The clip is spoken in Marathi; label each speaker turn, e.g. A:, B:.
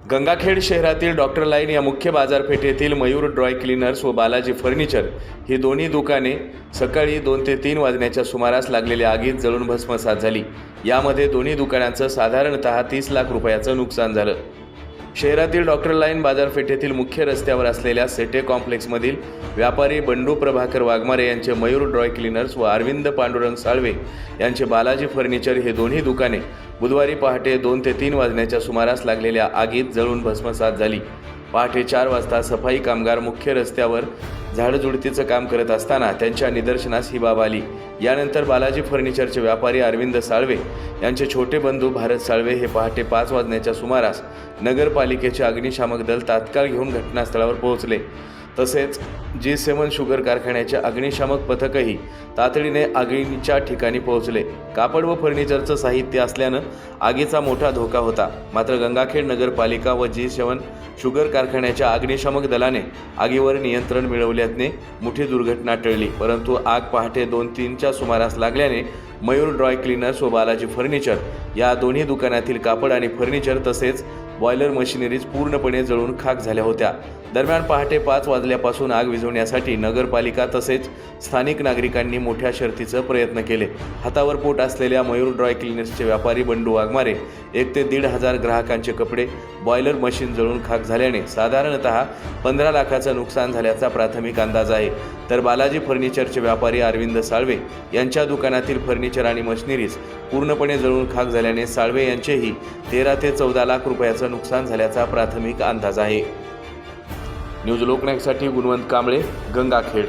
A: गंगाखेड शहरातील डॉक्टर लाईन या मुख्य बाजारपेठेतील मयूर ड्राय क्लीनर्स व बालाजी फर्निचर ही दोन्ही दुकाने सकाळी दोन ते तीन वाजण्याच्या सुमारास लागलेल्या आगीत जळून भस्मसात झाली. यामध्ये दोन्ही दुकानांचं साधारणतः तीस लाख रुपयाचं नुकसान झालं. शहरातील डॉक्टर लाईन बाजारपेठेतील मुख्य रस्त्यावर असलेल्या सेटे कॉम्प्लेक्समधील व्यापारी बंडू प्रभाकर वाघमारे यांचे मयूर ड्रॉय क्लीनर्स व अरविंद पांडुरंग साळवे यांचे बालाजी फर्निचर हे दोन्ही दुकाने बुधवारी पहाटे दोन ते तीन वाजण्याच्या सुमारास लागलेल्या आगीत जळून भस्मसात झाली. पहाटे चार वाजता सफाई कामगार मुख्य रस्त्यावर झाडझुडतीचं काम करत असताना त्यांच्या निदर्शनास ही बाब आली. यानंतर बालाजी फर्निचरचे व्यापारी अरविंद साळवे यांचे छोटे बंधू भारत साळवे हे पहाटे पाच वाजण्याच्या सुमारास नगरपालिकेचे अग्निशामक दल तात्काळ घेऊन घटनास्थळावर पोहोचले. तसेच जी सेवन शुगर कारखान्याचे अग्निशामक पथकही तातडीने आगीच्या ठिकाणी पोहोचले. कापड व फर्निचरचं साहित्य असल्यानं आगीचा मोठा धोका होता. मात्र गंगाखेड नगरपालिका व जी सेवन शुगर कारखान्याच्या अग्निशामक दलाने आगीवर नियंत्रण मिळवले मिळवल्याने मोठी दुर्घटना टळली. परंतु आग पहाटे दोन तीनच्या सुमारास लागल्याने मयूर ड्रॉय क्लीनर्स व बालाजी फर्निचर या दोन्ही दुकानातील कापड आणि फर्निचर तसेच बॉयलर मशिनरीज पूर्णपणे जळून खाक झाल्या होत्या. दरम्यान पहाटे पाच वाजल्यापासून आग विझवण्यासाठी नगरपालिका तसेच स्थानिक नागरिकांनी मोठ्या शर्तीचं प्रयत्न केले. हातावर पोट असलेल्या मयूर ड्रॉय क्लिनर्सचे व्यापारी बंडू वाघमारे एक ते दीड हजार ग्राहकांचे कपडे बॉयलर मशीन जळून खाक झाल्याने साधारणत पंधरा लाखाचं नुकसान झाल्याचा प्राथमिक अंदाज आहे. तर बालाजी फर्निचरचे व्यापारी अरविंद साळवे यांच्या दुकानातील फर्निचर फर्निचर आणि मशिनरीज पूर्णपणे जळून खाक झाल्याने साळवे यांचेही तेरा ते चौदा लाख रुपयाचं नुकसान झाल्याचा प्राथमिक अंदाज आहे. न्यूज लोकनायकसाठी गुणवंत कांबळे गंगाखेड.